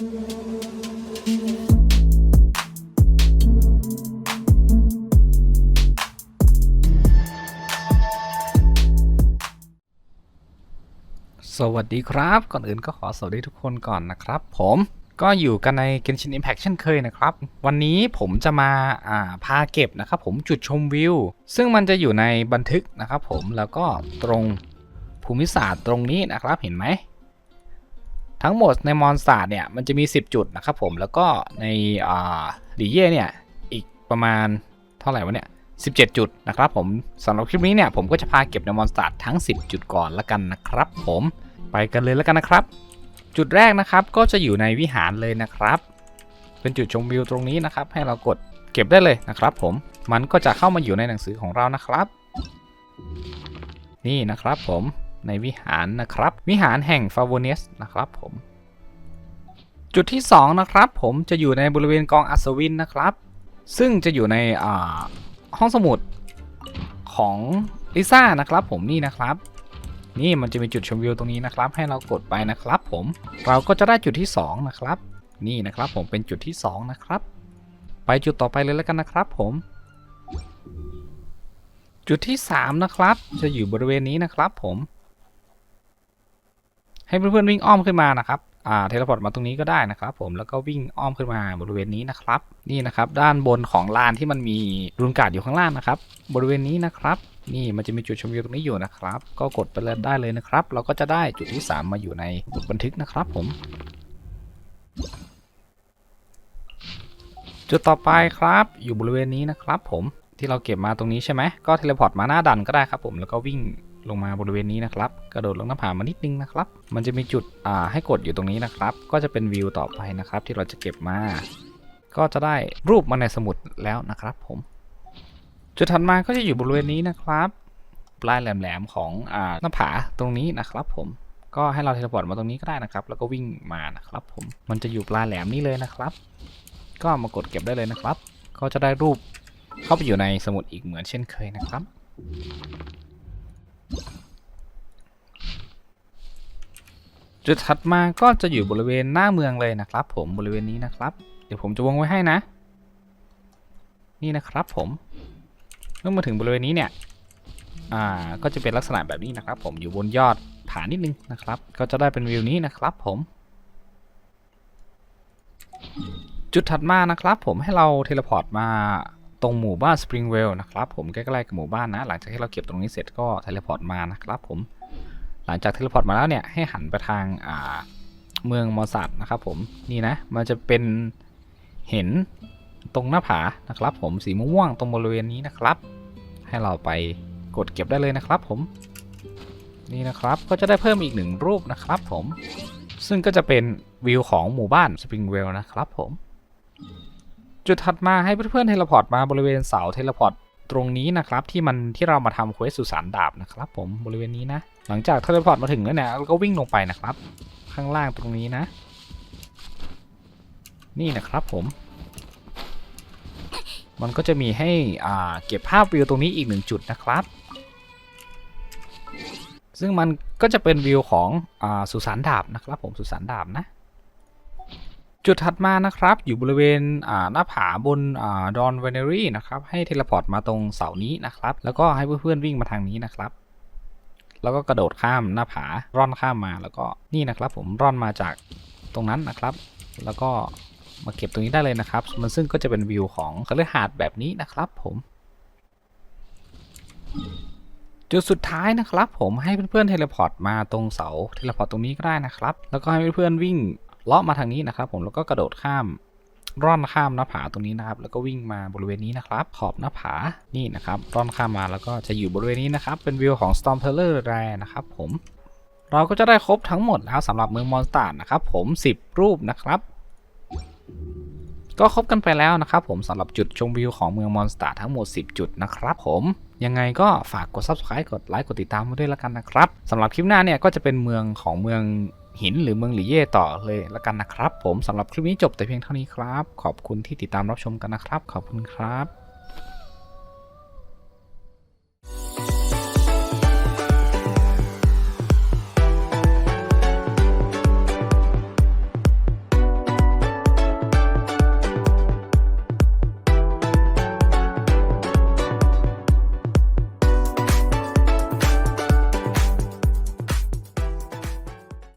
สวัสดีครับ ก่อนอื่นก็ขอสวัสดีทุกคนก่อนนะครับผมก็อยู่กันใน Genshin Impact เช่นเคยนะครับ วันนี้ผมจะมาอ่าพาเก็บนะครับผมจุดชมวิว ซึ่งมันจะอยู่ในบันทึกนะครับผมแล้วก็ตรงภูมิศาสตร์ตรงนี้นะครับเห็นไหม ทั้งหมดในมอนสตาร์เนี่ยมันจะมี 10 จุดนะครับผมแล้วก็ในหลีเย่เนี่ยอีกประมาณเท่าไหร่วะเนี่ย17 จุดนะครับผมสำหรับคลิปนี้เนี่ยผมก็จะพาเก็บในมอนสตาร์ทั้ง 10 จุดก่อนละกันนะครับ ผมไปกันเลยล้วกันนะครับ จุดแรกนะครับก็จะอยู่ในวิหารเลยนะครับ เป็นจุดชมวิวตรงนี้นะครับ ให้เรากดเก็บได้เลยนะครับ ผมมันก็จะเข้ามาอยู่ในหนังสือของเรานะครับ นี่นะครับผม ในวิหารนะครับ วิหารแห่งฟาโวเนสนะครับผมจุดที่สองนะครับ ผมจะอยู่ในบริเวณกองอัศวินนะครับ ซึ่งจะอยู่ในห้องสมุดของลิซ่านะครับผมนี่นะครับ นี่มันจะมีจุดชมวิวตรงนี้นะครับ ให้เรากดไปนะครับผมเราก็จะได้จุดที่ 2 นะครับ นี่นะครับผมเป็นจุดที่ 2 นะครับ ไปจุดต่อไปเลยแล้วกันนะครับผม จุดที่ 3 นะครับ จะอยู่บริเวณนี้นะครับผม ให้เพื่อนๆวิ่งอ้อมขึ้นมานะครับอ่าเทเลพอร์ตมาตรงนี้ก็ได้นะครับผมแล้วก็วิ่งอ้อมขึ้นมาบริเวณนี้นะครับนี่นะครับด้านบนของลานที่มันมีรูนการ์ดอยู่ข้างล่างนะครับบริเวณนี้นะครับนี่มันจะมีจุดชมวิวตรงนี้อยู่นะครับ ก็กดไปเลยได้เลยนะครับ เราก็จะได้จุดที่ 3 มาอยู่ในบทบันทึกนะครับผม จุดต่อไปครับอยู่บริเวณนี้นะครับผมที่เราเก็บมาตรงนี้ใช่ไหมก็เทเลพอร์ตมาหน้าดันก็ได้ครับผมแล้วก็วิ่ง ลงมาบริเวณนี้นะครับ กระโดดลงหน้าผามานิดนึงนะครับ มันจะมีจุดอ่าให้กดอยู่ตรงนี้นะครับ ก็จะเป็นวิวต่อไปนะครับ ที่เราจะเก็บมา ก็จะได้รูปมาในสมุดแล้วนะครับ ผม จุดถัดมาก็จะอยู่บริเวณนี้นะครับ ปลายแหลมๆของอ่าหน้าผาตรงนี้นะครับ ผมก็ให้เราเทเลพอร์ตมาตรงนี้ก็ได้นะครับ แล้วก็วิ่งมานะครับ ผม มันจะอยู่ปลายแหลมนี้เลยนะครับ ก็มากดเก็บได้เลยนะครับ ก็จะได้รูปเข้าไปอยู่ในสมุดอีกเหมือนเช่นเคยนะครับ จุดถัดมาก็จะอยู่บริเวณหน้าเมืองเลยนะครับ ผมบริเวณนี้นะครับ เดี๋ยวผมจะวงไว้ให้นะ นี่นะครับผมเมื่อมาถึงบริเวณนี้เนี่ยอ่าก็จะเป็นลักษณะแบบนี้นะครับ ผมอยู่บนยอดผานิดนึงนะครับ ก็จะได้เป็นวิวนี้นะครับ ผม จุดถัดมานะครับ ผมให้เราเทเลพอร์ตมาตรงหมู่บ้านสปริงเวลนะครับผมใกล้ๆกับหมู่บ้านนะ หลังจากที่เราเก็บตรงนี้เสร็จก็เทเลพอร์ตมานะครับ ผม ลังจากเทเลพอร์ตมาแล้วเนี่ยให้หันไปทางอ่าเมืองมอสัตนะครับผมนี่นะมันจะเป็นเห็นตรงหน้าผานะครับผมสีม่วงตรงบริเวณนี้นะครับ ให้เราไปกดเก็บได้เลยนะครับผมนี่นะครับก็จะได้เพิ่มอีกหนึ่งรูปนะครับผมซึ่งก็จะเป็นวิวของหมู่บ้านสปริงเวลนะครับผมจุดถัดมาให้เพื่อนๆเทเลพอร์ตมาบริเวณเสาเทเลพอร์ต ตรงนี้นะครับที่มันที่เรามาทำเควสสุสานดาบนะครับ ผมบริเวณนี้นะ หลังจากเทเลพอร์ตมาถึงแล้วเนี่ยเราก็วิ่งลงไปนะครับ ข้างล่างตรงนี้นะ นี่นะครับผม มันก็จะมีให้อ่าเก็บภาพวิวตรงนี้อีกหนึ่งจุดนะครับ ซึ่งมันก็จะเป็นวิวของอาสุสานดาบนะครับ ผมสุสานดาบนะ จุดถัดมานะครับ อยู่บริเวณหน้าผาบนดอนเวเนรี่นะครับให้เทเลพอร์ตมาตรงเสานี้นะครับ แล้วก็ให้เพื่อนๆวิ่งมาทางนี้นะครับ แล้วก็กระโดดข้ามหน้าผาร่อนข้ามมาแล้วก็นี่นะครับผมร่อนมาจากตรงนั้นนะครับ แล้วก็มาเก็บตรงนี้ได้เลยนะครับ มันซึ่งก็จะเป็นวิวของคฤหาสน์แบบนี้นะครับผมจุดสุดท้ายนะครับผมให้เพื่อนๆเทเลพอร์ตมาตรงเสาเทเลพอร์ตตรงนี้ก็ได้นะครับ แล้วก็ให้เพื่อนๆวิ่ง เลาะมาทางนี้นะครับ ผมแล้วก็กระโดดข้ามร่อนข้ามหน้าผาตรงนี้นะครับ แล้วก็วิ่งมาบริเวณนี้นะครับ ขอบหน้าผานี่นะครับร่อนข้ามมาแล้วก็จะอยู่บริเวณนี้นะครับ เป็นวิวของ Storm Teller แรนะครับ ผมเราก็จะได้ครบทั้งหมดแล้วสำหรับเมืองมอนสตาร์นะครับ ผม 10 รูปนะครับ ก็ครบกันไปแล้วนะครับผมสำหรับจุดชมวิวของเมืองมอนสตาร์ทั้งหมด 10 จุดนะครับผมยังไงก็ฝากกด subscribe กดไลค์กดติดตามมาด้วยละกันนะครับสำหรับคลิปหน้าเนี่ยก็จะเป็นเมืองของเมือง หินหรือเมืองหลี่เย่ต่อเลยละกันนะครับ ผมสำหรับคลิปนี้จบแต่เพียงเท่านี้ครับ ขอบคุณที่ติดตามรับชมกันนะครับ ขอบคุณครับ